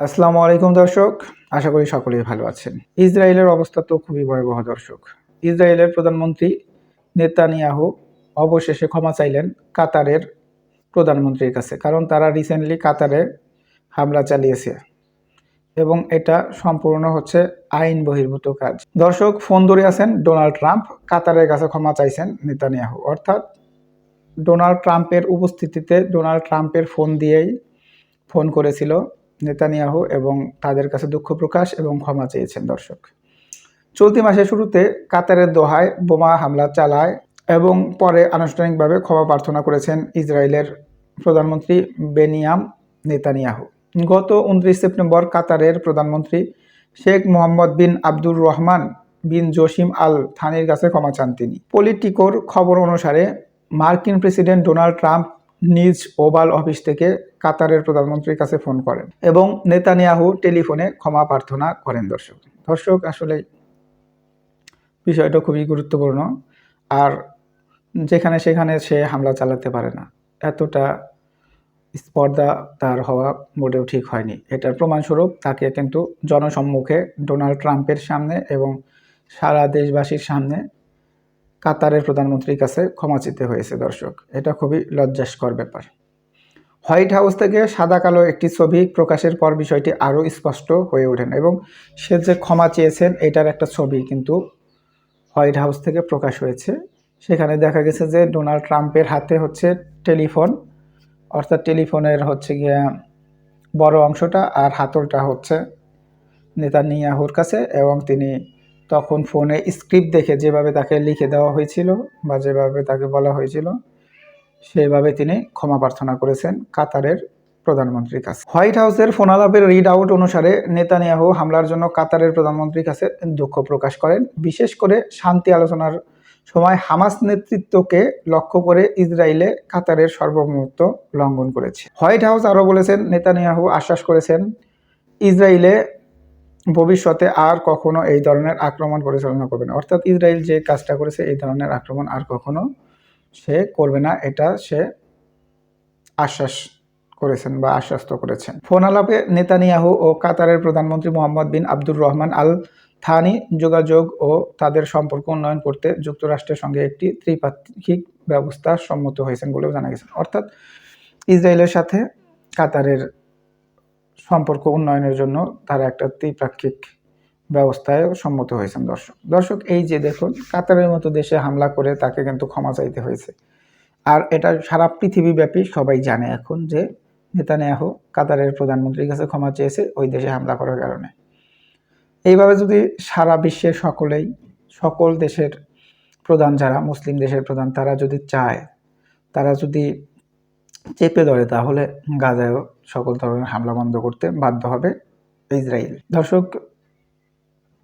আসসালামু আলাইকুম দর্শক, আশা করি সকলেই ভালো আছেন। ইসরায়েলের অবস্থা তো খুবই ভয়াবহ দর্শক। ইসরায়েলের প্রধানমন্ত্রী নেতানিয়াহু অবশেষে ক্ষমা চাইলেন কাতারের প্রধানমন্ত্রীর কাছে, কারণ তারা রিসেন্টলি কাতারে হামলা চালিয়েছে এবং এটা সম্পূর্ণ হচ্ছে আইন বহির্ভূত কাজ। দর্শক, ফোন ধরে আছেন ডোনাল্ড ট্রাম্প, কাতারের কাছে ক্ষমা চাইছেন নেতানিয়াহু। অর্থাৎ ডোনাল্ড ট্রাম্পের উপস্থিতিতে ডোনাল্ড ট্রাম্পের ফোন দিয়েই ফোন করেছিল নেতানিয়াহু এবং তাদের কাছে দুঃখ প্রকাশ এবং ক্ষমা চেয়েছেন দর্শক। চলতি মাসের শুরুতে কাতারের দোহায় বোমা হামলা চালায় এবং পরে আনুষ্ঠানিকভাবে ক্ষমা প্রার্থনা করেছেন ইসরায়েলের প্রধানমন্ত্রী বেনিয়াম নেতানিয়াহু। গত উনত্রিশ সেপ্টেম্বর কাতারের প্রধানমন্ত্রী শেখ মোহাম্মদ বিন আব্দুর রহমান বিন জসিম আল থানির কাছে ক্ষমা চান তিনি। পলিটিকোর খবর অনুসারে মার্কিন প্রেসিডেন্ট ডোনাল্ড ট্রাম্প নিজ ওভাল অফিস থেকে কাতারের প্রধানমন্ত্রীর কাছে ফোন করেন এবং নেতানিয়াহু টেলিফোনে ক্ষমা প্রার্থনা করেন দর্শক। দর্শক, আসলে বিষয়টা খুবই গুরুত্বপূর্ণ আর যেখানে সেখানে সে হামলা চালাতে পারে না। এতটা স্পর্ধা তার হওয়া মোটেও ঠিক হয়নি। এটার প্রমাণস্বরূপ তাকে কিন্তু জনসম্মুখে ডোনাল্ড ট্রাম্পের সামনে এবং সারা দেশবাসীর সামনে কাতারের প্রধানমন্ত্রীর কাছে ক্ষমা চেতে হয়েছে, দর্শক। এটা খুবই লজ্জাস্কর ব্যাপার। হোয়াইট হাউস থেকে সাদা কালো একটি ছবি প্রকাশের পর বিষয়টি আরও স্পষ্ট হয়ে ওঠেন এবং সে যে ক্ষমা চেয়েছেন, এটার একটা ছবি কিন্তু হোয়াইট হাউস থেকে প্রকাশ হয়েছে। সেখানে দেখা গেছে যে ডোনাল্ড ট্রাম্পের হাতে হচ্ছে টেলিফোন, অর্থাৎ টেলিফোনের হচ্ছে গিয়া বড় অংশটা আর হাতলটা হচ্ছে নেতা নিয়াহুর কাছে এবং তিনি তখন ফোনে স্ক্রিপ্ট দেখে যেভাবে তাকে লিখে দেওয়া হয়েছিল বা যেভাবে তাকে বলা হয়েছিল, সেইভাবে তিনি ক্ষমা প্রার্থনা করেছেন কাতারের প্রধানমন্ত্রীর কাছে। হোয়াইট হাউসের ফোনালাপের রিড আউট অনুসারে নেতানিয়াহু হামলার জন্য কাতারের প্রধানমন্ত্রীর কাছে দুঃখ প্রকাশ করেন। বিশেষ করে শান্তি আলোচনার সময় হামাস নেতৃত্বকে লক্ষ্য করে ইসরায়েলে কাতারের সার্বভৌমত্ব লঙ্ঘন করেছে। হোয়াইট হাউস আরও বলেছেন, নেতানিয়াহু আশ্বাস করেছেন, ইসরায়েলে ভবিষ্যতে আর কখনো এই ধরনের আক্রমণ পরিচালনা করবে না। অর্থাৎ ইসরায়েল যে কাজটা করেছে, এই ধরনের আক্রমণ আর কখনো সে করবে না। এটা সে আশ্বাস করেছেন বা আশ্বস্ত করেছেন। ফোন আলাপে নেতানিয়াহু ও কাতারের প্রধানমন্ত্রী Mohammed bin Abdur Rahman Al Thani যোগাযোগ ও তাদের সম্পর্ক উন্নয়ন করতে যুক্তরাষ্ট্রের সঙ্গে একটি ত্রিপাক্ষিক ব্যবস্থা সম্মত হয়েছেন বলেও জানা গেছে। অর্থাৎ ইসরায়েলের সাথে কাতারের সম্পর্ক উন্নয়নের জন্য তারা একটা ত্রিপাক্ষিক ব্যবস্থায় সম্মত হয়েছেন দর্শক। দর্শক, এই যে দেখুন, কাতারের মতো দেশে হামলা করে তাকে কিন্তু ক্ষমা চাইতে হয়েছে। আর এটা সারা পৃথিবীব্যাপী সবাই জানে এখন যে নেতানিয়াহু কাতারের প্রধানমন্ত্রীর কাছে ক্ষমা চেয়েছে, ওই দেশে হামলা করার কারণে। এইভাবে যদি সারা বিশ্বের সকলেই, সকল দেশের প্রধান যারা, মুসলিম দেশের প্রধান, তারা যদি চায়, তারা যদি চেপে ধরে, তাহলে গাজায়ও সকল ধরনের হামলা বন্ধ করতে বাধ্য হবে ইসরায়েল। দর্শক,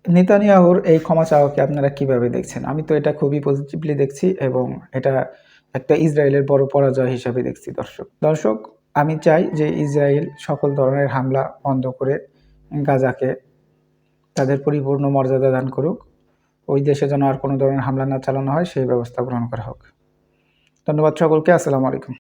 নেতানিয়াহুর এই ক্ষমা চাওয়াকে আপনারা কীভাবে দেখছেন? আমি তো এটা খুবই পজিটিভলি দেখছি এবং এটা একটা ইসরায়েলের বড় পরাজয় হিসাবে দেখছি দর্শক। দর্শক, আমি চাই যে ইসরায়েল সকল ধরনের হামলা বন্ধ করে গাজাকে তাদের পরিপূর্ণ মর্যাদা দান করুক। ওই দেশে যেন আর কোনো ধরনের হামলা না চালানো হয়, সেই ব্যবস্থা গ্রহণ করা হোক। ধন্যবাদ সকলকে, আসসালামু আলাইকুম।